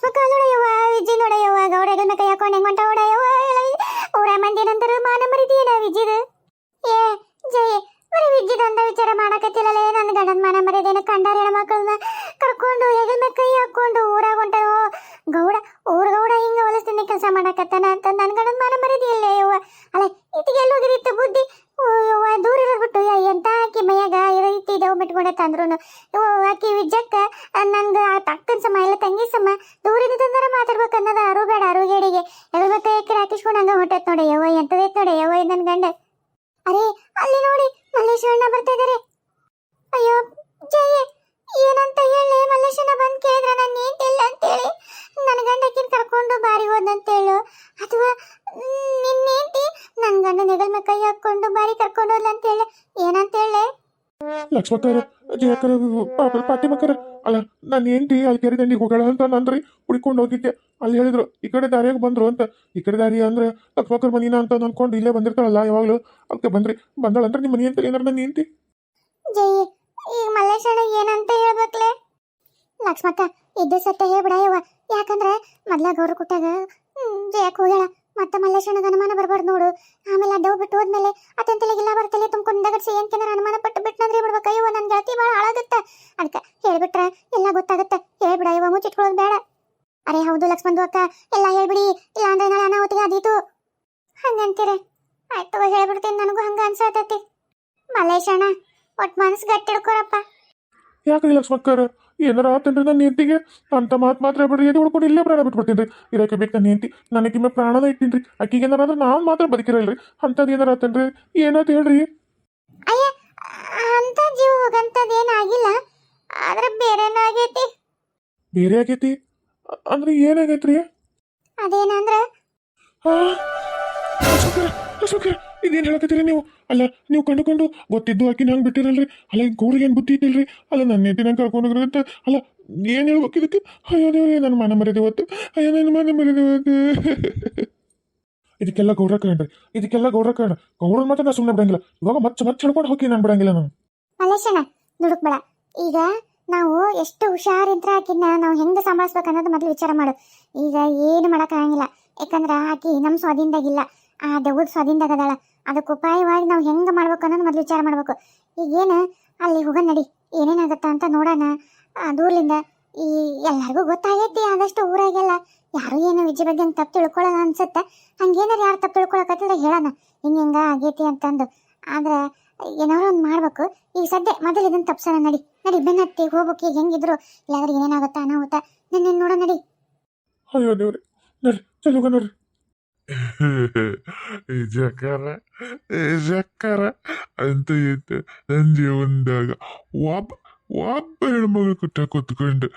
ಲಕ್ಷ್ಮಕ್ಕ ನೋಡಯ್ಯವ್ವ ವಿಜ್ಜಿ ನೋಡಯ್ಯವ್ವ ಗೌಡ ಹೆಗಲ್ ಕೈ ಹಾಕೊಂಡು ಹೆಂಗ್ ಹೊಂಟ ಊರ ಮಂದಿ ನಂತರ ಮಾನ ಮರಿದೀನ ವಿಜ್ಜಿದ ಏ ಜಯ ಬರೀ ವಿಜ್ಜಿದೊಂದ ವಿಚಾರ ಮಾಡಕತ್ತಿಲ್ಲಲೇ ನನ್ನ ಗಂಡನ ಮಾನ ಮರಿದೇನ ಕಂಡಾರ ಹೆಣ್ಮಕ್ಳನ್ನ ಕರ್ಕೊಂಡು ಹೆಗಲ್ ಮೇಲೆ ಕೈ ಹಾಕೊಂಡು ಊರಾಗ ಹೊಂಟವು ಗೌಡ ಊರ್ ಗೌಡ ಹಿಂಗ ಹೊಲಸ್ತೀನಿ ಕೆಲಸ ಮಾಡಕತ್ತಾನ ಅಂತ ನನ್ನ ಗಂಡನ ಮಾನ ಮರಿದಿಲ್ಲ ಯವ್ವ ಅಲ್ಲ ಇತ್ತಿಗೆ ಎಲ್ಲಿ ಹೋಗಿರಿತ್ತು ಬುದ್ಧಿ ಓ ಯವ್ವ ದೂರ ಇರ್ಬಿಟ್ಟು ಎಂತ ಆಕಿ ಮೈಯಾಗ ಇರೈತಿ ದೇವ್ ಬಿಟ್ಕೊಂಡೆ ತಂದ್ರು ಆಕಿ ವಿಜ್ಜಕ್ಕ ನನ್ಗ ಅಕ್ಕನ ಸಮ, ಇಲ್ಲ ತಂಗಿ ಸಮ ದೂರಿಂದ ತಂದರ ಮಾತಾಡ್ಬೇಕು ಅನ್ನೋದು ಅರು ಬೇಡ, ಅರು ಗೇಡಿಗೆ. ಮತ್ತೆ ಎಕರೆ ಹಾಕಿಸ್ಕೊಂಡು ಹಂಗ ಹೊಂಟೈತ್ ನೋಡಿ, ಯವ್ವ ಎಂತದೈತ್ ನೋಡಿ, ಯವ್ವ ನನ್ ಗಂಡ. ಅರೇ, ಅಲ್ಲಿ ನೋಡಿ, ಮಲ್ಲೇಶ್ವರಣ್ಣ ಬರ್ತಾ ಇದಾರೆ. ಅಯ್ಯೋ, ಜಯ, ಏನಂತ ಹೇಳಿ ಮಲ್ಲೇಶನ ಬಂದ್ ಕೇಳಿದ್ರ ನಾನು ಏಂತಿಲ್ಲ ಅಂತೇಳಿ ನನ್ನ ಗಂಡಕ್ಕಿನ ಕರ್ಕೊಂಡು ಬಾರಿ ಹೋದಂತ ಹೇಳು. ಅಥವಾ ನಿನ್ನೇಂತಿ ನನ್ನ ಗಂಡ ನೆಗಲ್ ಮೇಲೆ ಕೈ ಹಾಕೊಂಡು ಬಾರಿ ಕರ್ಕೊಂಡು ಏನಂತ ಹೇಳಿ ಲಕ್ಷ್ಮಕ್ಕರ ಜಯಕರ ಪಾಪ ಪಾತಿಮಕ್ಕರ ಅಲ್ಲ ನಾನು ಹೆಂಡ್ತಿ ಅಲ್ಲಿ ಕೆರೆ ದಂಡಿಗೆ ಹೋಗೋಣ ಅಂತ ನಂದ್ರಿ ಹುಡ್ಕೊಂಡು ಹೋಗಿದ್ದೆ. ಅಲ್ಲಿ ಹೇಳಿದ್ರು, ಈ ಕಡೆ ದಾರಿಯಾಗ ಬಂದ್ರು ಅಂತ. ಈ ಕಡೆ ದಾರಿ ಅಂದ್ರೆ ಲಕ್ಷ್ಮಕ್ಕರ ಮನಿನ ಅಂತ ಅನ್ಕೊಂಡು ಇಲ್ಲೇ ಬಂದಿರ್ತಾರಲ್ಲ ಯಾವಾಗಲೂ. ಅದಕ್ಕೆ ಬಂದ್ರಿ. ಬಂದಳಂದ್ರೆ ನಿಮ್ಮ ಮನಿ ಅಂತ ಏನಾರ ನನ್ನ ಹೆಂಡತಿ? ಜೈ, ಈ ಮಲ್ಲೇಶಣ್ಣ ಏನಂತ ಹೇಳ್ಬೇಕ್ಲೆ? ಲಕ್ಷ್ಮಕ್ಕ, ಇದ್ದು ಸತ್ಯ ಹೇಳ್ಬಿಡ ಯವ್ವ. ಯಾಕಂದ್ರೆ ಮೊದ್ಲ ಗೌರ ಕೊಟ್ಟಾಗ ಜಯಕ್ ಹೋಗ್ಯಾಳ. ಮತ್ತೆ ಮಲ್ಲೇಶಣ್ಣಗ ಅನುಮಾನ ಬರ್ಬಾರ್ದು ನೋಡು. ಆಮೇಲೆ ಅಡ್ಡವ್ ಬಿಟ್ಟು ಹೋದ್ಮೇಲೆ ಅತನ ಇಲ್ಲ ಬರ್ತಲ್ಲಿ ತಲೆ ತುಂಬ್ಕೊಂಡು ದಗಡ್ಸಿ ಏನ್ಕೆನಾರ ಅನುಮಾನ ಪಟ್ಟು ಬಿಟ್ನಂದ್ರೆ ಬಿಡ್ಬೇಕು. ಅಯ್ಯೋ ನನ್ನ ಗೆಳತಿ ಭಾಳ ಹಾಳಾಗುತ್ತ. ಅದಕ್ಕೆ ಹೇಳ್ಬಿಟ್ರೆ, ಎಲ್ಲ ಗೊತ್ತಾಗುತ್ತೆ. ಹೇಳ್ಬಿಡ ಇವ ಮುಚ್ಚಿಟ್ಕೊಳ್ಳೋದು ಬೇಡ. ಅರೆ, ಹೌದು ಲಕ್ಷ್ಮಣ್ ಅಕ್ಕ. ಎಲ್ಲ ಹೇಳ್ಬಿಡಿ. ಇಲ್ಲ ಅಂದ್ರೆ ನಾಳೆ ಅನಾಹುತಿಗೆ ಅದೀತು ಹಂಗಂತೀರ. ಆಯ್ತು ಹೇಳ್ಬಿಡ್ತೀನಿ. ನನಗೂ ಹಂಗ ಅನ್ಸತೈತಿ. ಮಲ್ಲೇಶಣ್ಣ ಒಟ್ ಮನಸ್ಸು ಗಟ್ಟಿಡ್ಕೊರಪ್ಪ. ಯಾಕೆ ಲಕ್ಷ್ಮಕ್ಕರ ಏನಾರ ಆತನ್ರಿ ನನ್ನ ಹೆಂಡತಿಗೆ ಅಂತ ಮಾತು ಮಾತ್ರ ಬಿಡ್ರಿ ಎದೆ ಉಳ್ಕೊಂಡು ಇಲ್ಲೇ ಪ್ರಾಣ ಬಿಟ್ಬಿಡ್ತೀನಿ ರೀ. ಇದಕ್ಕೆ ಬೇಕು ನನ್ನ ಹೆಂಡತಿ. ನನಗಿಮ್ಮೆ ಪ್ರಾಣದ ಇಟ್ಟಿನಿ ರೀ. ಆಕಿಗೆ ಏನಾರ ನಾನು ಮಾತ್ರ ಬದುಕಿರಲ್ರಿ ಅಂಥದ್ದು ಏನಾರ ಆತನ್ರಿ ಏನಾಯ್ತು ಹೇಳ್ರಿ? ಅಯ್ಯ ಅಂತ ಜೀವ ಹೋಗಂತದ್ ಏನಾಗಿಲ್ಲ ಆದ್ರೆ ಬೇರೆನೂ ಆಗೈತಿ. ಬೇರೆ ಆಗೈತಿ? ಅ- ಅಂದ್ರೆ ಏನಾಗೈತ್ರಿ ಅದೇನಂದ್ರ? ಅಶೋಕರ, ಇದೇನ್ ಹೇಳಕತ್ತೀರಿ ನೀವು? ಅಲ್ಲ, ನೀವು ಕಂಡುಕೊಂಡು ಗೊತ್ತಿದ್ದು ಆಕಿನ ಹಂಗೆ ಬಿಟ್ಟಿರಲ್ರಿ? ಅಲ್ಲ ಗೌರಿಗೆ ಏನು ಬುದ್ಧಿ ಇದ್ದಿಲ್ರಿ? ಅಲ್ಲ ನನ್ನ ನೆತ್ತಿನ ಕರ್ಕೊಂಡು ಅಂತ. ಅಲ್ಲ, ಏನು ಹೇಳ್ಬೇಕು ಇದಕ್ಕೆ? ಅಯ್ಯೋ, ದೇವ್ರಿ ನನ್ನ ಮನ ಮರ್ಯಾದೆ ಇವತ್ತು. ಅಯ್ಯೋ ನನ್ನ ಮನ ಮರ್ಯಾದೆ ಇವತ್ತು. ಇದಕ್ಕೆಲ್ಲ ಗೌರ ಕಾಣ್ರಿ ಇದಕ್ಕೆಲ್ಲ ಗೌರ ಕಾಣ ಗೌರವ ಮಾತ್ರ ನಾ ಸುಮ್ಮನೆ ಬಿಡಂಗಿಲ್ಲ. ಇವಾಗ ಮತ್ತೆ ಮತ್ತೆ ಹೇಳ್ಕೊಂಡು ಹೋಗಿ ನಾನು ಬಿಡಂಗಿಲ್ಲ ನಾನು. ಮಲ್ಲೇಶಣ್ಣ ದುಡುಕ್ಬೇಡ ಈಗ ನಾವು ಎಷ್ಟು ಹುಷಾರಿಂತ್ರ ಆಕಿನ ನಾವು ಹೆಂಗೆ ಸಂಭಾಳಿಸ್ಬೇಕು ಅನ್ನೋದು ಮೊದಲು ವಿಚಾರ ಮಾಡು. ಈಗ ಏನು ಮಾಡೋಕ್ಕಾಗಂಗಿಲ್ಲ ಯಾಕಂದ್ರೆ ಆಕಿ ನಮ್ಮ ಸ್ವಾಧೀನದಾಗಿಲ್ಲ. ಆ ದೆವ್ವದ ಸ್ವಾಧೀನದಾಗ ಅದಕ್ಕೆ ಉಪಾಯವಾಗಿ ನಾವು ಹೆಂಗೆ ಮಾಡ್ಬೇಕು ಅನ್ನೋದು ಮೊದಲು ವಿಚಾರ ಮಾಡ್ಬೇಕು. ಈಗೇನು ಅಲ್ಲಿ ಹೋಗ ನಡಿ, ಏನೇನಾಗತ್ತ ಅಂತ ನೋಡೋಣ. ದೂರ್ಲಿಂದ ಈ ಎಲ್ಲರಿಗೂ ಗೊತ್ತಾಗೈತಿ ಆದಷ್ಟು ಊರಾಗೆಲ್ಲ. ಯಾರು ಏನು ವಿಜಯ ಬಗ್ಗೆ ಅಂತ ತಪ್ಪು ತಿಳ್ಕೊಳ್ಳೋಣ ಅನ್ಸುತ್ತೆ? ಹಂಗೇನಾರು ಯಾರು ತಪ್ಪು ತಿಳ್ಕೊಳಕತ್ತಿಲ್ಲ ಹೇಳೋಣ. ಹಿಂಗೆ ಹಿಂಗೆ ಆಗೈತಿ ಅಂತಂದು. ಆದ್ರೆ ಏನಾದ್ರು ಒಂದು ಮಾಡ್ಬೇಕು. ಈಗ ಸದ್ಯ ಮೊದಲು ಇದನ್ನ ತಪ್ಸೋಣ, ನಡಿ. ನಡಿ, ಬೆನ್ನತ್ತಿ, ಹೋಗ್ಬೇಕು. ಈಗ ಹೆಂಗಿದ್ರು? ಇಲ್ಲಾದ್ರೆ ಏನೇನಾಗುತ್ತಾ ಅನಾಹುತ? ನನ್ನ ನೋಡೋಣ, ನಡಿ. ಅಯ್ಯೋ ದೇವ್ರಿ ನೋಡ್ರಿ ಚಲೋಗ ನೋಡ್ರಿ ಈ ಜಕಾರ ಜಕಾರ ಅಂತ ಇತ್ತು. ನನ್ನ ಜೀವನದಾಗ ಒಬ್ಬ ಒಬ್ಬ ಹೆಣ್ಮಗಳು ಕುಟ್ಟ ಕೂತ್ಕೊಂಡು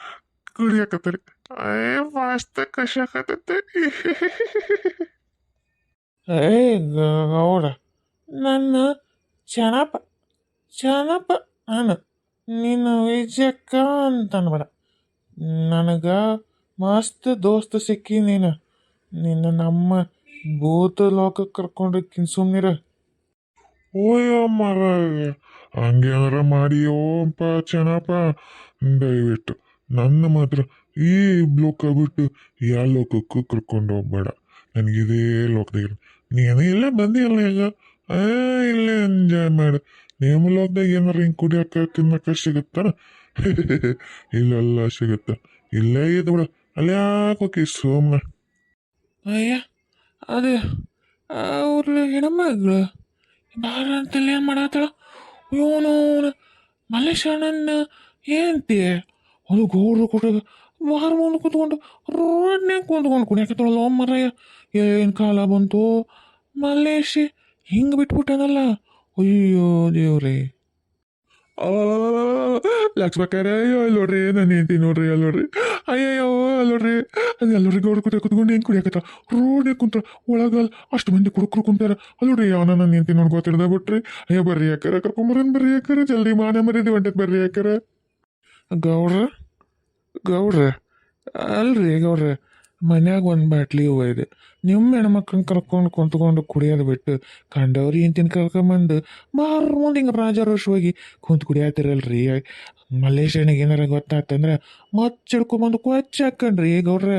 ಕುಡಿಯಕತ್ತರಿ ಏ ಮಸ್ತ ಕಷಾಕತ್ತೈತೆ ಏ, ಗೌಡ, ನನ್ನ ಚೆನ್ನಪ್ಪ ಚೆನ್ನಪ್ಪ ಅನು ನೀನು ವಿಜಯಕ್ಕ ಅಂತ ಅನ್ಬೇಡ ನನಗೆ ಮಸ್ತ್ ದೋಸ್ತ ಸಿಕ್ಕಿ ನೀನು. ನಿನ್ನ ನಮ್ಮ ಭೂತ ಲೋಕಕ್ಕೆ ಕರ್ಕೊಂಡೋಗ್ತೀನಿ ಸುಮ್ಮನಿರ ಓಯೋ ಮಗ ಹಂಗೇನಾರ ಮಾಡಿಯೋಪ್ಪ ಚೆನ್ನಪ್ಪ ದಯವಿಟ್ಟು ನನ್ನ ಮಾತ್ರ ಈ ಲೋಕ ಬಿಟ್ಟು ಯಾವ ಲೋಕಕ್ಕೂ ಕರ್ಕೊಂಡು ಹೋಗ್ಬೇಡ ನನಗಿದೇ ಲೋಕದಾಗ ನೀನು ಇಲ್ಲೇ ಬಂದಿಲ್ಲ ಈಗ ಆ ಇಲ್ಲೇ ಎಂಜಾಯ್ ಮಾಡು ನಿಮ್ಮ ಲೋಕದಾಗ ಏನಾರ ಹಿಂಗೆ ಕುಡಿಯೋಕೆ ತಿನ್ನಕ್ಕೆ ಸಿಗುತ್ತಾನ ಇಲ್ಲೆಲ್ಲ ಸಿಗುತ್ತ ಇಲ್ಲೇ ಇದ್ದು ಬಿಡು ಅಲ್ಲಿ ಯಾಕೆ ಹೋಗಿ ಸುಮ್ಮನೆ ಅಯ್ಯ ಅದು ಅವ್ರ ಏನಮ್ಮ ಬಾರ ಅಂತಲ್ಲಿ ಏನು ಮಾಡತ್ತಾಳ? ಇವನು ಮಲ್ಲೇಶಣ್ಣನ ಏನಂತಿ? ಅದು ಗೌಡ್ರು ಕೊಟ್ಟಾಗ ವಾರ ಮುಂದೆ ಕೂತ್ಕೊಂಡು ರೋಡ್ನ್ಯಾಗ ಕೂತ್ಕೊಂಡು ಕುಣಿಯಾಕತ್ತಳಲ್ಲ ಮರಯ್ಯ, ಏನು ಕಾಲ ಬಂತು? ಮಲ್ಲೇಶಿ ಹಿಂಗೆ ಬಿಟ್ಬಿಟ್ಟನಲ್ಲ. ಅಯ್ಯೋ ದೇವ್ರೇ. ಲಕ್ಷ್ಮಕ್ಕರೇ ಅಯ್ಯೋ ಅಲ್ಲಿ ನೋಡ್ರಿ ನಾನು ಹೆಂಡತಿ ನೋಡ್ರಿ ಅಲ್ಲಿ ನೋಡ್ರಿ ಅಯ್ಯಯ್ಯೋ ಅಲ್ಲಿ ನೋಡ್ರಿ ಅದು ಎಲ್ಲರಿ ಗೌಡ ಕೂತ ಕುತ್ಕೊಂಡು ಹೆಂಗೆ ಕುಡಿಯಕತ್ತ ರೋಡ್ನಾಗ ಕುಂತ ಒಳಗಲ್ ಅಷ್ಟು ಮಂದಿ ಕುಡುಕ್ರು ಕುಂತಾರ ಅಲ್ಲಿ ನೋಡ್ರಿ ಅವನ ನನ್ನ ಹೆಂಡತಿ ನೋಡಿ ಗೊತ್ತಿಡ್ದ ಬಿಟ್ರಿ ಅಯ್ಯೋ ಬರ್ರಿ ಯಾಕರ ಕರ್ಕೊಂಬರನ್ ಬರ್ರಿ ಯಾಕರ ಜಲ್ದಿ ಮಾನ ಮರಿದಿ ಹೊಂಟದ್ ಬರ್ರಿ ಯಾಕರ ಗೌಡ್ರ ಗೌಡ್ರ ಅಲ್ರಿ ಗೌಡ್ರ ಮನ್ಯಾಗ ಒಂದು ಬಾಟ್ಲಿ ಹೂವು ಇದೆ. ನಿಮ್ಮ ಹೆಣ್ಮಕ್ಳನ್ನ ಕರ್ಕೊಂಡು ಕುಂತ್ಕೊಂಡು ಕುಡಿಯೋದು ಬಿಟ್ಟು ಕಂಡವ್ರು ಏನ್ತಿನ ಕರ್ಕೊಂಬಂದು ಬಾರ್ ಮುಂದೆ ಹಿಂಗೆ ರಾಜಾರೋಷವಾಗಿ ಕುಂತು ಕುಡಿಯತ್ತಿರಲ್ರಿ ಮಲ್ಲೇಶನಿಗೆ ಏನಾರ ಗೊತ್ತಾತಂದ್ರೆ ಮಚ್ಚಿಡ್ಕೊಂಬಂದು ಕೊಚ್ಚ ಹಾಕಣ್ರಿ ಗೌಡ್ರ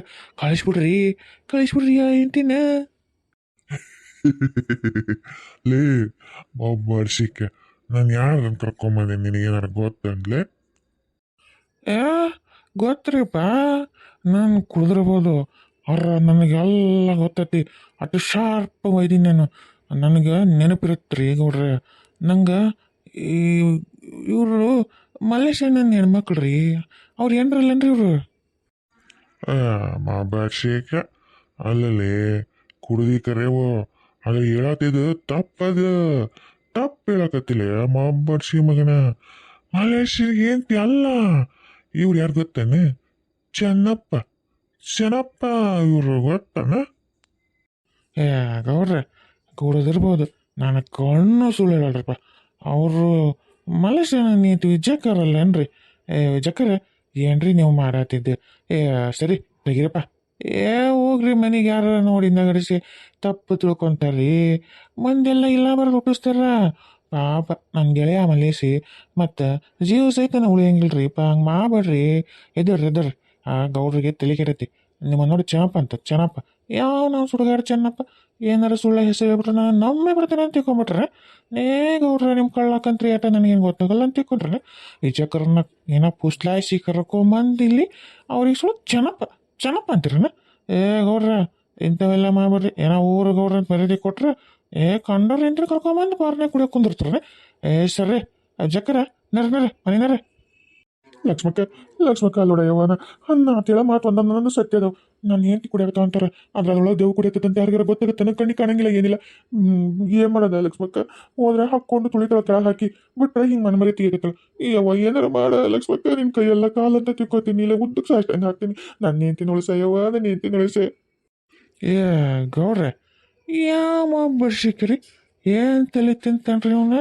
ಕಳಿಸ್ಬಿಡ್ರಿ ಕಳಿಸ್ಬಿಡ್ರಿ ಆ ಎಂತಿನ ಲೇ ಒಬ್ಬರ್ಸಿಕೆ ನಾನು ಯಾರನ್ನ ಕರ್ಕೊಂಬಂದೆ ನಿನಗೇನಾರ ಗೊತ್ತಂದ್ಲೆ ಏ ಗೊತ್ತ್ರಿಪ್ಪ? ನಾನು ಕುಡಿದಿರ್ಬೋದು ಅವ್ರ ನನಗೆಲ್ಲ ಗೊತ್ತೈತಿ. ಅಷ್ಟು ಶಾರ್ಪ್ ಒಯ್ದೀನಿ ನಾನು. ನನಗೆ ನೆನಪಿರುತ್ತೆ ರೀ ಗೌಡ್ರೆ. ನಂಗೆ ಈ ಇವರು ಮಲ್ಲೇಶಣ್ಣನ ಹೆಣ್ಮಕ್ಳು ರೀ ಅವ್ರು ಏನ್ರಲ್ಲನ್ರಿ ಇವರು? ಮಾಬರ್ಸಿಕೆ ಅಲ್ಲಲ್ಲಿ ಕುಡಿದಿ ಕರೆವು. ಅದು ಹೇಳತ್ತಿದ್ದು ತಪ್ಪದ. ತಪ್ಪು ಹೇಳಕತ್ತಿಲ್ಲ ಮಾಬರ್ಸಿ ಮಗನ. ಏನು ಅಲ್ಲ. ಇವ್ರು ಯಾರು ಗೊತ್ತಾನೆ? ಚೆನ್ನಪ್ಪ. ಚೆನ್ನಪ್ಪ ಇವ್ರು ಗೊತ್ತಾನ? ಏ, ಗೌಡ್ರೆ, ಗೌಡದಿರ್ಬೋದು. ನಾನು ಕಣ್ಣು ಸುಳ್ಳು ಅವರು ಮಲೇಶನ ನೀತಿ ವಿಜಯಕರಲ್ಲೇನ್ರಿ? ಏ ಜಕ್ಕರ ಏನ್ರಿ ನೀವು ಮಾಡತ್ತಿದ್ದೀರಿ ಏ, ಸರಿ, ತೆಗಿರಪ್ಪ. ಏ, ಹೋಗ್ರಿ ಮನೆಗೆ ಯಾರ ನೋಡಿ ನಗಡಿಸಿ ತಪ್ಪು ತಿಳ್ಕೊಂತಾರ್ರಿ. ಮಂದೆಲ್ಲ ಇಲ್ಲ ಬರೋದು ಒಪ್ಪಿಸ್ತಾರ. ಪಾಪ ನನ್ನ ಗೆಳೆಯ ಮಲೇಸಿ ಮತ್ತು ಜೀವ ಸಹಿತನ ಉಳಿಯಂಗಿಲ್ರಿ ಪಾ ಹಂಗೆ ಮಾಡಬೇಡ್ರಿ. ಎದುರ್ರಿ ಎದುರ್. ಆ ಗೌಡ್ರಿಗೆ ತಲೆ ಕೆಡತಿ. ನಿಮ್ಮ ನೋಡಿ ಚೆನ್ನಪ್ಪ ಅಂತ ಚೆನ್ನಪ್ಪ ಯಾವ ನಾವು ಸುಡುಗಾಡ ಚೆನ್ನಪ್ಪ ಏನಾರ ಸುಳ್ಳ ಹೆಸರು ಹೇಳ್ಬಿಟ್ರೆ ನಾನು ನಮ್ಮೇ ಬರ್ತೇನೆ ಅಂತ ತಿಳ್ಕೊಂಬಿಟ್ರೆ? ನೇ ಗೌಡ್ರ ನಿಮ್ಮ ಕಳ್ಳಕ್ಕಂತ್ರಿ ಆಟ ನನಗೇನು ಗೊತ್ತಾಗಲ್ಲ ಅಂತ ತಿಳ್ಕೊಂಡ್ರೆ? ಈ ಚಕ್ರನ್ನ ಏನೋ ಪುಸ್ಲಾಯಿಸಿ ಕರ್ಕೊಂಬಂದು ಇಲ್ಲಿ ಅವ್ರಿಗೆ ಸುಳ್ಳು ಚೆನ್ನಪ್ಪ ಚೆನ್ನಪ್ಪ ಅಂತೀರನ? ಏ ಗೌಡ್ರ, ಇಂಥವೆಲ್ಲ ಮಾಡ್ಬಿಡ್ರಿ. ಏನೋ ಊರು ಗೌಡ್ರ ಅಂತ ಮರ್ಯಾದೆ ಕೊಟ್ರೆ ಏ ಕಂಡ್ರೆ ಎಂಟ್ರಿ ಕರ್ಕೊಂಬಂದು ಬಾರ್ನೆ ಕುಡಿಯೋಕೆ ಕುಂದಿರ್ತಾರೆ ಏ, ಸರ್ರಿ ಅಜ್ಜಕ್ಕರ ನರ ನರ ಮನೆ ನರ ಲಕ್ಷ್ಮಕ್ಕ ಲಕ್ಷ್ಮಕ್ಕ ಅಲ್ಲೋಡಯ್ಯವ್ವನ ಅನ್ನ ತಿಳ ಮಾತು ಒಂದ ನನ್ನ ಸತ್ಯ ಅದಾವ. ನಾನು ಹೆಂಡತಿ ಕುಡಿಯಾಗತ್ತ ಅಂತಾರ ಅದ್ರೊಳಗೆ ದೇವ್ ಕುಡಿಯತ್ತಂತ ಯಾರಿಗಾರ ಗೊತ್ತಾಗತ್ತೆ ನನ್ನ ಕಣ್ಣಿ ಕಾಣಂಗಿಲ್ಲ, ಏನಿಲ್ಲ. ಏನ್ ಮಾಡೋದ ಲಕ್ಷ್ಮಕ್ಕ? ಹೋದ್ರೆ ಹಾಕೊಂಡು ತುಳಿತಾಳ ಕೆಳಗೆ ಹಾಕಿ ಬಿಟ್ರೆ ಹಿಂಗೆ ಮನ ಮರಿ ತೆಗಿಯಕತ್ತಳ. ಈ ಅವ್ವ, ಏನಾರ ಮಾಡ ಲಕ್ಷ್ಮಕ್ಕ, ನಿನ್ ಕೈಯೆಲ್ಲ ಕಾಲಂತ ತಿಕ್ಕೋತೀನಿ, ಇಲ್ಲ ಉದ್ದಕ್ಕೆ ಸಾಷ್ಟಂಗೆ ಹಾಕ್ತೀನಿ. ನನ್ನ ಹೆಂಡತಿನ ಉಳಿಸಯ್ಯವ್ವ ನನ್ನ ಹೆಂಡತಿನ ಉಳಿಸೆ ಏ, ಗೌಡ್ರೆ ಯಾವ ಬರ್ಸಿಕ್ರಿ? ಏನ್ ತಲೆ ತಿಂತಾನ್ರಿ ಅವನ?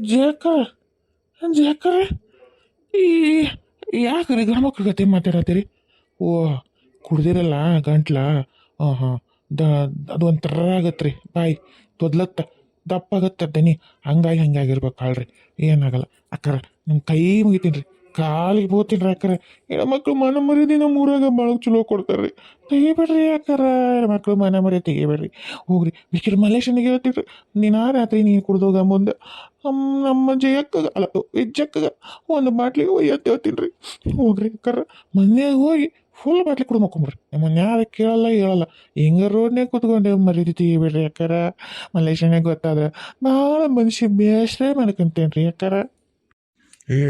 ಜೇಕರ್ ಜೇಕರ್ ಈ, ಯಾಕ್ರಿ ಗಂಡ್ಮಕ್ಳ ಗತಿ ಮಾತಾಡತ್ತೀರಿ? ಓ, ಕುಡ್ದಿರಲ್ಲ ಗಂಟ್ಲ? ಹಾಂ ಹಾಂ ದ, ಅದು ಒಂಥರ ಆಗತ್ರಿ. ಬಾಯಿ, ತೊದ್ಲತ್ತ ದಪ್ಪಾಗತ್ತ ದನಿ. ಹಂಗಾಗಿ ಹಂಗಾಗಿರ್ಬೇಕು ಕಾಳ್ರಿ ಏನಾಗಲ್ಲ. ಅಕ್ಕಾರ ನಿಮ್ಮ ಕೈ ಮುಗಿತೀನಿ ರೀ. ಕಾಲಿಗೆ ಬೋತೀನಿ ಅಕ್ಕರ ಹೆಣ್ಮಕ್ಳು ಮನ ಮರ್ಯಾದೆ ನಮ್ಮ ಊರಾಗ ಭಾಳ ಚಲೋ ಕೊಡ್ತಾರೆ ತೆಗಿಬೇಡ್ರಿ ಯಾಕಾರ? ಹೆಣ್ಮಕ್ಳು ಮನ ಮರ್ಯಾದೆ ತೆಗಿಬೇಡ್ರಿ. ಹೋಗ್ರಿ ಬಿಕ್ಕಿರ ಮಲೇಶನಿಗೆ ನೀನು ಆ ರಾತ್ರಿ ನೀನು ಕುಡ್ದೋಗ ಮುಂದೆ ನಮ್ಮ ನಮ್ಮ ಜಯಕ್ಕಗ ಅಲ್ಲ ವಿಜ್ಜಕ್ಕಗ ಒಂದು ಬಾಟ್ಲಿಗೆ ಒಯ್ಯತ್ತೆ ಹೇಳ್ತೀನಿ ಹೋಗ್ರಿ ಯಾಕಾರ ಮನೆಯಾಗ ಹೋಗಿ ಫುಲ್ ಬಾಟ್ಲಿ ಕುಡ್ದು ಮಕ್ಕೊಂಬ್ರಿ ನಿಮ್ಮನ್ನ ಯಾರು ಕೇಳಲ್ಲ, ಹೇಳಲ್ಲ. ಹಿಂಗೆ ರೋಡ್ನಾಗ ಕೂತ್ಕೊಂಡು ಮರ್ಯಾದೆ ತೆಗಿಬೇಡ್ರಿ ಯಾಕಾರ ಮಲೇಶನಿಗೆ ಗೊತ್ತಾದ್ರೆ, ಭಾಳ ಮನುಷ್ಯ ಬೇಸ್ರೆ ಮಾಡ್ಕೊಂತೇನೆ ರೀ ಯಾಕಾರ ಏ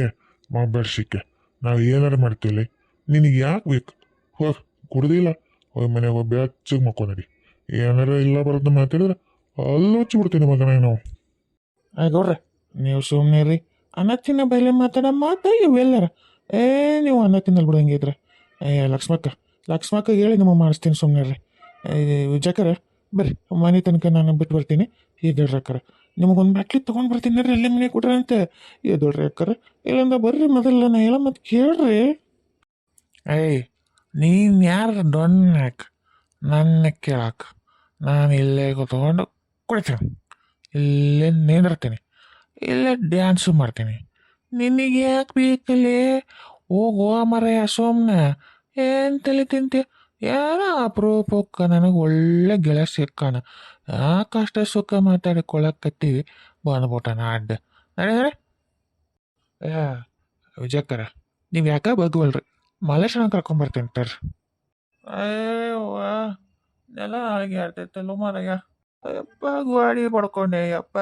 ಮಾಬರ್ಸಿಕೆ ನಾವು ಏನಾರು ಮಾಡ್ತೀವಿ, ನಿನಗೆ ಯಾಕೆ ಬೇಕು? ಹೋಗ್ ಕುಡ್ದಿಲ್ಲ ಹೋಗಿ ಮನೆಗೆ ಹೋಗಿ ಬೆಚ್ಚಗೆ ಮಕ್ಕೊಂಡಿ ಏನಾರ ಇಲ್ಲ ಬರೋದು ಮಾತಾಡಿದ್ರೆ ಅಲ್ಲಿ ಬಿಡ್ತೀನಿ ಮಗನ ನಾವು. ಆಯ್ ನೀವು ಸುಮ್ಮನೆ ರೀ ಅನ್ನ ತಿನ್ನ ಬೈಲೆ ಮಾತಾಡ ಮಾತಾ ಇವೆಲ್ಲರ ಏ, ನೀವು ಅನ್ನ ತಿನ್ನಲ್ ಬಿಡಂಗಿದ್ರೆ ಏ, ಲಕ್ಷ್ಮಕ್ಕ ಲಕ್ಷ್ಮಕ್ಕ ಹೇಳಿ ನಿಮಗೆ ಮಾಡಿಸ್ತೀನಿ ಸುಮ್ಮನೆ ರೀ ವಿಜಯಕರ ಬರ್ರಿ. ಮನೆ ತನಕ ನಾನು ಬಿಟ್ಟು ಬರ್ತೀನಿ. ಇದ್ರಿ ಅಕ್ಕರ. ನಿಮಗೊಂದು ಬಾಟ್ಲಿ ತೊಗೊಂಡು ಬರ್ತೀನಿ ರೀ, ಅಲ್ಲೇ ಮನೆ ಕೊಡ್ರಿ ಅಂತ. ದೊಡ್ರಿ ಅಕ್ಕರ ಇಲ್ಲಂದ ಬರ್ರಿ ಮೊದಲು ನಾ ಹೇಳ ಮತ್ತೆ ಕೇಳ್ರಿ. ಏಯ್, ನೀನು ಯಾರು ಡೊನ್ನಾಕ್ ನನ್ನ ಕೇಳಾಕ. ನಾನು ಇಲ್ಲೇ ಕೂತ್ಕೊಂಡು ಕುಡಿತೀನಿ ಇಲ್ಲೇ ನಿಂದಿರ್ತೀನಿ. ಇಲ್ಲೇ ಡ್ಯಾನ್ಸು ಮಾಡ್ತೀನಿ. ನಿನಗೆ ಯಾಕೆ ಬೇಕಲ್ಲಿ? ಹೋಗುವ ಮರಯ ಸೋಮ್ನ. ಏನು ತಲೆ ತಿಂತೀಯ ಏನೋ ಅಪರೂಪಕ್ಕ ನನಗೆ ಒಳ್ಳೆ ಗೆಳೆಯ ಸಿಕ್ಕಾನ. ಆ ಕಷ್ಟ ಸುಖ ಮಾತಾಡಿಕೊಳ್ಳಕತ್ತೀವಿ ಬಂದ್ಬಿಟ್ಟ ಅಡ್ಡ ನಡೆದ್ರೆ ಏ ವಿಜಯಕರ ನೀವು ಯಾಕೆ ಬಗ್ವಲ್ರಿ ಮಲೇಶನ ಕರ್ಕೊಂಬರ್ತೀನಿ ಸರ್ ಅಯ್ಯವ್ವ ನೆಲ ಹಾಗೆ ಆಡ್ತೈತಲ್ಲ ಮಾರಯ್ಯ ಅಯ್ಯಪ್ಪ ಗಾಡಿ ಪಡ್ಕೊಂಡೆ ಅಪ್ಪ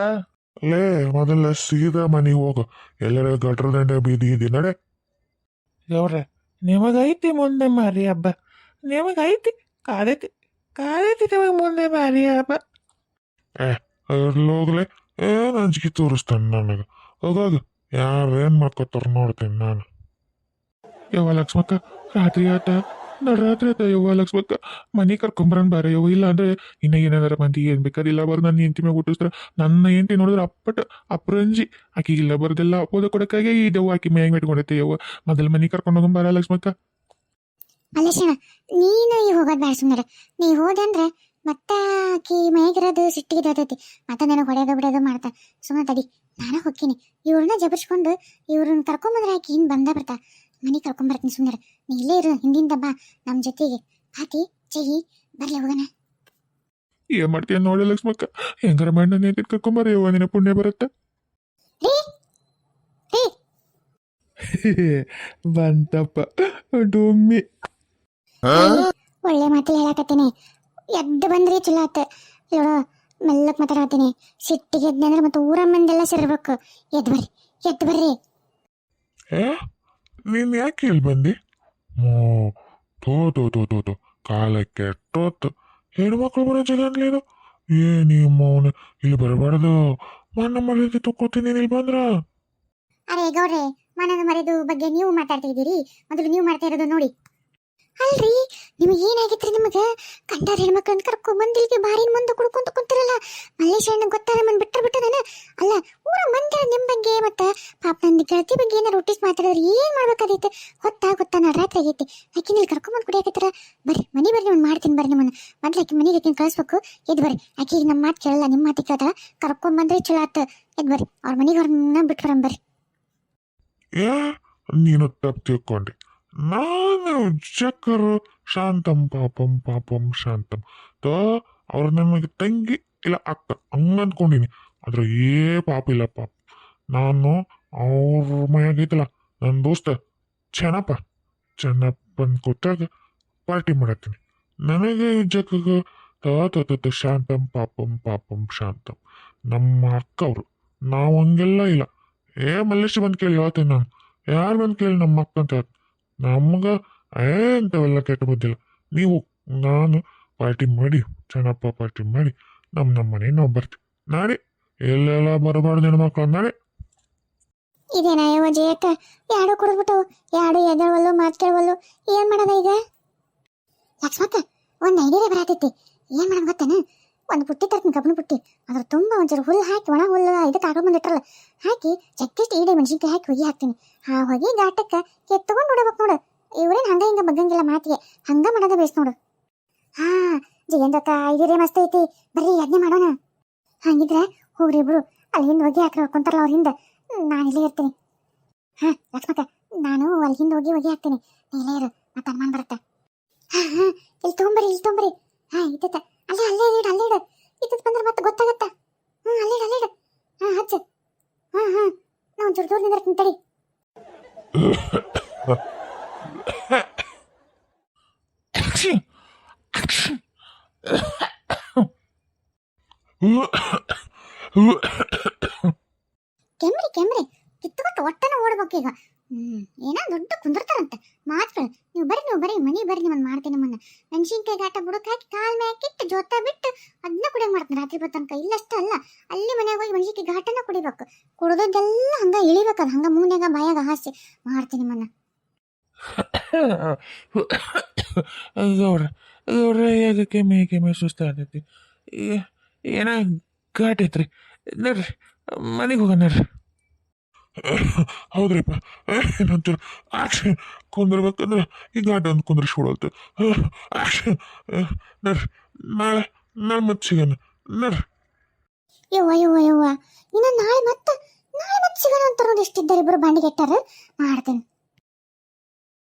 ಲೇ ಮೊದಲ ಸೀದಾ ಮನೆಗೆ ಹೋಗು ಎಲ್ಲರ ಗಟ್ರ ದಂಡೆ ಬೀದಿ ಇದೆ ನಡೆ ದೇವ್ರೆ ನಿಮಗೈತಿ ಮುಂದೆ ಮಾರಿ ಹಬ್ಬ ನಿಮಗೈತಿ ಕಾದೈತಿ ಕಾದೈತಿ ನಿಮಗೆ ಮುಂದೆ ಮಾರಿ ಹಬ್ಬ ಅಲ್ಲಿ ಹೋಗ್ಲೆ ಏನು ಅಂಜಿಕೆ ತೋರಿಸ್ತಾನೆ ನನಗೆ. ಹೋಗೋದು ಯಾರೇನು ಮಾಡ್ಕೊತಾರ ನೋಡ್ತೀನಿ ನಾನು. ಯವ್ವ ಲಕ್ಷ್ಮಕ್ಕ, ರಾತ್ರಿ ಆಟ, ನಡರಾತ್ರಿ ಆತ ಯವ್ವ ಲಕ್ಷ್ಮಕ್ಕ. ಮನೆ ಕರ್ಕೊಂಬರನ್ ಬಾರ ಯವ್ವ. ಇಲ್ಲ ಅಂದ್ರೆ ಇನ್ನ ಏನಾದಾರ ಮಂದಿ ಏನ್ ಬೇಕಾದಿಲ್ಲ ಬರ್ ನನ್ನ ಹೆಂಡತಿ ಮ್ಯಾಗ ಹುಟ್ಟಿಸ್ತಾರ. ನನ್ನ ಹೆಂಡತಿ ನೋಡಿದ್ರೆ ಅಪ್ಪಟ ಅಪ್ರಂಜಿ. ಆಕಿಗೆ ಇಲ್ಲ ಬರ್ದೆಲ್ಲ ಅಪ್ಪೋದ ಕೊಡಕ್ಕಾಗೆ ಈ ದೆವ್ವ ಆಕಿ ಮ್ಯಾಗ ಇಟ್ಕೊಂಡೈತೆ ಯವ್ವ. ಮೊದಲು ಮನೆ ಕರ್ಕೊಂಡು ಹೋಗಂಬಾರ ಲಕ್ಷ್ಮಕ್ಕ. ಮಲ್ಲೇಶಣ್ಣ ನೀನು ಈ ಹೋಗೋದು ಬೇಡ ಸುಮ್ಮನೆ ನೀ ಹೋದೆ ಅಂದ್ರೆ ಮತ್ತ ಆಕಿ ಮೈಗಿರೋದು ಸಿಟ್ಟಿಗೆ ಮತ್ತ ನನಗೆ ಹೊಡೆಯೋದು ಬಿಡೋದು ಮಾಡ್ತಾ. ಸುಮ್ಮನೆ ತಡಿ ನಾನು ಹೋಗ್ತೀನಿ. ಇವ್ರನ್ನ ಜಬರ್ಸ್ಕೊಂಡು ಇವ್ರನ್ನ ಕರ್ಕೊಂಬಂದ್ರೆ ಆಕಿ ಹಿಂದ್ ಬಂದ ಬರ್ತಾ ಮನೆ ಕರ್ಕೊಂಬರ್ತೀನಿ ಸುಂದರ ನೀ ಇಲ್ಲೇ ಇರು ಹಿಂದಿಂದ ಬಾ ನಮ್ಮ ಜೊತೆಗೆ. ಆತಿ ಚಹಿ ಬರ್ಲಿ ಹೋಗೋಣ. ಏನ್ ಮಾಡ್ತೀಯ ನೋಡಿ ಲಕ್ಷ್ಮಕ್ಕ. ಹೆಂಗರ ಮಣ್ಣ ನನ್ನ ಕರ್ಕೊಂಬರ ಯವ್ವ ನಿನ್ನ ಪುಣ್ಯ ಬರುತ್ತೆ. ಬಂತಪ್ಪ ಡೊಮ್ಮಿ. ಒಳ್ಳೆ ಮಾತು ಹೇಳಕತ್ತೀನಿ. ಎದ್ದು ಬಂದ್ರಿ ಚಲೋ ಆತ. ನೋಡು ಮೆಲ್ಲಕ್ ಮಾತಾಡತ್ತೀನಿ ಸಿಟ್ಟಿಗೆ ಎದ್ದೆ ಅಂದ್ರೆ ಮತ್ತೆ ಊರ ಮಂದೆಲ್ಲ ಸೇರ್ಬೇಕು. ಎದ್ದು ಬರ್ರಿ ಎದ್ದು ಬರ್ರಿ. ಏ ನೀನ್ ಯಾಕೆ ಇಲ್ಲಿ ಬಂದಿ? ಮೋ ತೋ ತೋ ತೋ ತೋ ತೋ ಕಾಲ ಕೆಟ್ಟೋತ್ತು. ಹೆಣ್ಮಕ್ಳು ಬರೋ ಜಾಗ ಅನ್ಲೇನು ಏ ಅವನು ಇಲ್ಲಿ ಬರಬಾರ್ದು. ಮಣ್ಣ ಮರ್ಯಾದೆ ತಕ್ಕೋತೀನಿ ಇಲ್ಲಿ ಬಂದ್ರ. ಅರೆ ಗೌಡ್ರೆ ಮನದ ಮರೆದು ಬಗ್ಗೆ ನೀವು ಮಾತಾಡ್ತಾ ಇದ್ದೀರಿ? ಮೊದಲು ನೀವು ಮಾಡ್ತಾ ಇರೋದು ನೋಡಿ. ಅಲ್ರಿ ನಿಮಗೆ ಏನಾಗಿತ್ರಿ ನಿಮಗೆ? ಕಂಡಾರ ಹೆಣ್ಮಕ್ಳನ್ನ ಕರ್ಕೊಂಡ್ ಬಂದು ಭಾರಿ ಬಾರಿನ ಮುಂದೆ ಕುಡ್ಕೊಂತ ಕುಂತಿರಲ್ಲ. ಮಲ್ಲೇಶ್ ಅಣ್ಣ ಗೊತ್ತಾರ ಮನ್ ಬಿಟ್ಟರ್ ಬಿಟ್ಟದೇನ? ಅಲ್ಲ, ಊರ ಮಂದಿ ನಿಮ್ ಬಗ್ಗೆ ಮತ್ತ ಪಾಪ ನಂದು ಗೆಳತಿ ಬಗ್ಗೆ ಏನಾರ ಹುಟ್ಟಿಸ್ ಮಾತಾಡಿದ್ರೆ ಏನ್ ಮಾಡ್ಬೇಕಾದೈತೆ ಗೊತ್ತಾ ಗೊತ್ತಾ ನಾ ರಾತ್ರಿ ಆಗೈತಿ. ಆಕಿನ ಇಲ್ಲಿ ಕರ್ಕೊಂಬಂದು ಕುಡಿಯಾಕತ್ತಾರ? ಬರ್ರಿ ಮನೆ ಬರ್ರಿ ನಾನು ಮಾಡ್ತೀನಿ ಬರ್ರಿ ನಿಮ್ಮನ್ನ. ಮೊದ್ಲು ಆಕಿ ಮನೆಗೆ ಆಕಿನ ಕಳಿಸ್ಬೇಕು. ಎದ್ ಬರ್ರಿ. ಆಕಿ ನಮ್ಮ ಮಾತು ಕೇಳಲ್ಲ ನಿಮ್ಮ ಮಾತು ಕೇಳ್ತಾಳ. ಕರ್ಕೊಂಬಂದ್ರೆ ಚಲೋ ಆತ. ಎದ್ ಬರ್ರಿ. ಅವ್ರ ಮನೆಗೆ ಅವ್ರನ್ನ ಬಿಟ್ಟು ಬರಂ ಬರ್ರಿ ನೀನು ತಪ್ಪು ತಿಳ್ಕೊಂಡೆ. ನಾನು ಚಕ್ಕರು ಶಾಂತಂ ಪಾಪಂ ಪಾಪಂ ಶಾಂತಂ. ತ, ಅವ್ರು ನಮಗೆ ತಂಗಿ ಇಲ್ಲ ಅಕ್ಕ. ಹಂಗೆ ಅಂದ್ಕೊಂಡಿನಿ ಆದ್ರೆ ಏ ಪಾಪ ಇಲ್ಲ ಪಾಪ. ನಾನು ಅವ್ರ ಮೈಯಾಗೈತಲ್ಲ ನನ್ನ ದೋಸ್ತ ಚೆನ್ನಪ್ಪ. ಚೆನ್ನಪ್ಪನ ಕೊಟ್ಟಾಗ ಪಾರ್ಟಿ ಮಾಡತ್ತೀನಿ. ನನಗೆ ಜಗ ತ ಶಾಂತಂ ಪಾಪಂ ಪಾಪಂ ಶಾಂತಂ. ನಮ್ಮ ಅಕ್ಕ ಅವರು. ನಾವು ಹಂಗೆಲ್ಲ ಇಲ್ಲ. ಏ ಮಲ್ಲೇಶ್ ಬಂದು ಕೇಳಿ ಹೇಳ್ತೇನೆ ನಾನು. ಯಾರು ಬಂದು ಕೇಳಿ ನಮ್ಮ ಅಕ್ಕ ಅಂತ ಹೇಳ್ತೀನಿ. ನಮ್ಗ ಏ ಅಂತವೆಲ್ಲ ಕೆಟ್ಟ ಬುದ್ಧಿಲ್ಲ ನೀವು, ನಾನು ಪಾರ್ಟಿ ಮಾಡಿ, ಚೆನ್ನಪ್ಪ ಪಾರ್ಟಿ ಮಾಡಿ ನಮ್ಮ ನಮ್ಮ ಮನೆ ನಾವು ಬರ್ತೀವಿ. ನಾಳೆ, ಎಲ್ಲೆಲ್ಲ ಬರಬಾರ್ದು ಹೆಣ್ಮಕ್ಳು ನಾಳೆ. ಇದೇನಾ ಯಾವ ಜಯಕ್ಕ ಯಾಡು ಕುಡಿದ್ಬಿಟ್ಟು ಯಾಡು ಎದವಲ್ಲು ಮಾತು ಕೇಳವಲ್ಲು. ಏನ್ ಮಾಡೋದ ಈಗ? ಲಕ್ಷ್ಮಕ್ಕ, ಒಂದು ಐಡಿಯಾ ಬರತೈತಿ ಏನ್ ಮಾಡೋದು ಗೊತ್ತೇನ? ಒಂದು ಬುಟ್ಟಿ ತರ್ತೀನಿ, ಕಬ್ಬನ ಪುಟ್ಟಿ ಅದ್ರ ತುಂಬ ಒಂಚೂರು ಹುಲ್ಲು ಹಾಕಿ, ಒಣ ಹುಲ್ಲು ಇದಕ್ಕೆ ಹಾಕೊಂಡ್ ಬಂದಿಟ್ರಲ್ಲ ಹಾಕಿ ಜಗ್ಗಿಷ್ಟು ಈಡೆ ಮೆಣಸಿನ್ಕಾಯಿ ಹಾಕಿ ಹೊಗೆ ಹಾಕ್ತೀನಿ. ಆ ಹೊಗೆ ಘಾಟಕ್ಕೆ ಕೆತ್ತಕೊಂಡು ನೋಡಬೇಕು ನೋಡು. ಇವರೇನು ಹಂಗೆ ಹಿಂಗೆ ಬಗ್ಗಂಗಿಲ್ಲ ಮಾತಿಗೆ. ಹಂಗೆ ಮಾಡೋದ ಬೇಸ್ ನೋಡು. ಹಾ ಜಯಂತಕ್ಕ ಐಡಿಯಾ ಮಸ್ತ್ ಐತಿ. ಬರ್ರಿ ಯಜ್ಞೆ ಮಾಡೋಣ. ಹಂಗಿದ್ರೆ ಹೋಗ್ರಿ ಇಬ್ರು ಅಲ್ಲಿ ಹಿಂದೆ ಹೊಗೆ ಹಾಕ್ರಿ, ಹೊಕ್ಕೊಂತಾರಲ್ಲ ಅವ್ರ ಹಿಂದೆ. ನಾನು ಇಲ್ಲೇ ಇರ್ತೀನಿ. ಹಾ, ಲಕ್ಷ್ಮಕ್ಕ, ನಾನು ಅಲ್ಲಿ ಹಿಂದೆ ಹೋಗಿ ಹೋಗಿ ಹಾಕ್ತೀನಿ. ನೀಲೇ ಇರು, ಮತ್ತೆ ಅನುಮಾನ ಬರುತ್ತೆ. ಹಾ, ಹಾಂ, ಇಲ್ಲಿ ತೊಗೊಂಬರಿ ಇಲ್ಲಿ ತೊಗೊಂಬರಿ ಹಾ ಇತ್ತ ಅಲ್ಲೇ ಅಲ್ಲೇ ಇಡು ಅಲ್ಲೇ ಇಡು. ಇತ್ತ ಬಂದ್ರೆ ಮತ್ತೆ ಗೊತ್ತಾಗತ್ತ. ಹಾ ಅಲ್ಲೇ ಇಡು ಅಲ್ಲೇ ಇಡು. ಹಾ, ಹಚ್ಚ. ಹಾ ಹಾ ನಾವು ಒಂಚೂರು ದೂರ ನಿಂದಿರ್ತೀನಿ ತಡಿ ಕೆಮ್ರಿ ಕೆಮ್ರಿ. ಕಿತ್ತುಕೊಟ್ಟು ಒಟ್ಟನ ಓಡ್ಬೇಕು ಈಗ. ಹ್ಮ್, ಏನೋ ದೊಡ್ಡ ಕುಂದಿರ್ತಾರಂತೆ ಮಾತ್ಗಳು. ನೀವು ಬರೀ ಮನೆ ಬರ್ರಿ ಮನಿ ಬರ್ರಿ ನಿಮ್ಮನ್ನ ಮಾಡ್ತೀನಿ ನಿಮ್ಮನ್ನ. ಮೆಣಸಿನ್ಕಾಯಿ ಗಾಟ ಬುಡಕ್ ಹಾಕಿ ಕಾಲ್ ಮ್ಯಾಕ್ ಇಟ್ಟು ಜೋತ ಬಿಟ್ಟು ಅದನ್ನ ಕುಡಿಯಂಗ್ ಮಾಡ್ತೀನಿ ರಾತ್ರಿ ಬತ್ತ ತನಕ. ಇಲ್ಲಷ್ಟ ಅಲ್ಲ, ಅಲ್ಲಿ ಮನೆಗೆ ಹೋಗಿ ಮೆಣಸಿನ್ಕಾಯಿ ಘಾಟನ ಕುಡಿಬೇಕು. ಕುಡ್ದದ್ದೆಲ್ಲ ಹಂಗ ಇಳಿಬೇಕಲ್ಲ ಹಂಗ ಮೂನ್ಯಾಗ ಬಾಯಾಗ ಹಾಸಿ ಮಾಡ್ತೀನಿ ನಿಮ್ಮನ್ನ. ಗೌಡ್ರ ಗೌಡ್ರ ಯಾಕೆ ಕೆಮ್ಮೆ ಏನ ಘಾಟ್ ಐತ್ರಿ? ನೋಡ್ರಿ, ಮನೆಗೆ ಹೋಗೋಣ ನಡ್ರಿ. ಹೌದ್ರಿಪ್ಪ. ಏನಂತೀರ ಆಕ್ಷನ್ ಕುಂದಿರ್ಬೇಕಂದ್ರೆ ಈ ಗಾಡಿ ಒಂದು ಕುಂದ್ರೆ ಕೊಡಲ್ತು ಆಕ್ಷನ್. ನಡ್ರಿ ನಾಳೆ ನಾಳೆ ಮತ್ತೆ ಸಿಗೋಣ. ನಡ್ರಿ ಯವ್ವ ಯವ್ವ ಯವ್ವ. ಇನ್ನ ನಾಳೆ ಮತ್ತೆ ನಾಳೆ ಮತ್ತೆ ಸಿಗೋಣ ಅಂತ ನೋಡಿ ಇಷ್ಟಿದ್ದಾರೆ ಇಬ್ಬರು ಬಾಂಡಿಗೆ ಇಟ್ಟಾರ ಮಾಡ್ತೇನೆ.